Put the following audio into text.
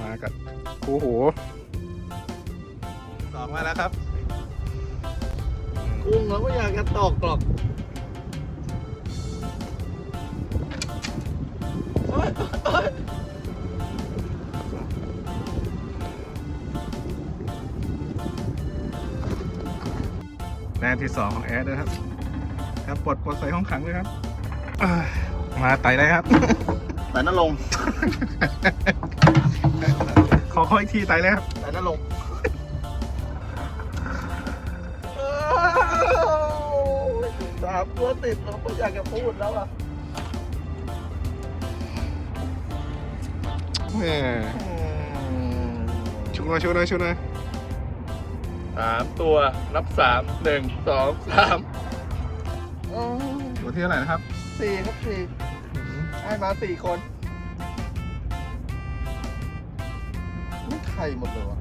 มากับคู่หูสองมาแล้วครับกุ้งเราก็อยากจะตอกหรอกโอ๊ยโอ๊ยแต้มที่สองของแอดนะครับ ครับปลดปลดใส่ห้องขังเลยครับอ่า มาไต่เลยครับ แต่นั่นลงขอขออีกทีไต่เลยครับ แต่นั่นลงสามตัวติดเราก็อยากจะพูดแล้วอะแหมชุกหน่อยชุกหน่อยชุกหน่อยสามตัวนับสามหนึ่งสองสามตัวที่เท่าไหร่นะครับ สี่ครับสี่ ให้มาสี่คนไม่ไทยหมดเลยวะ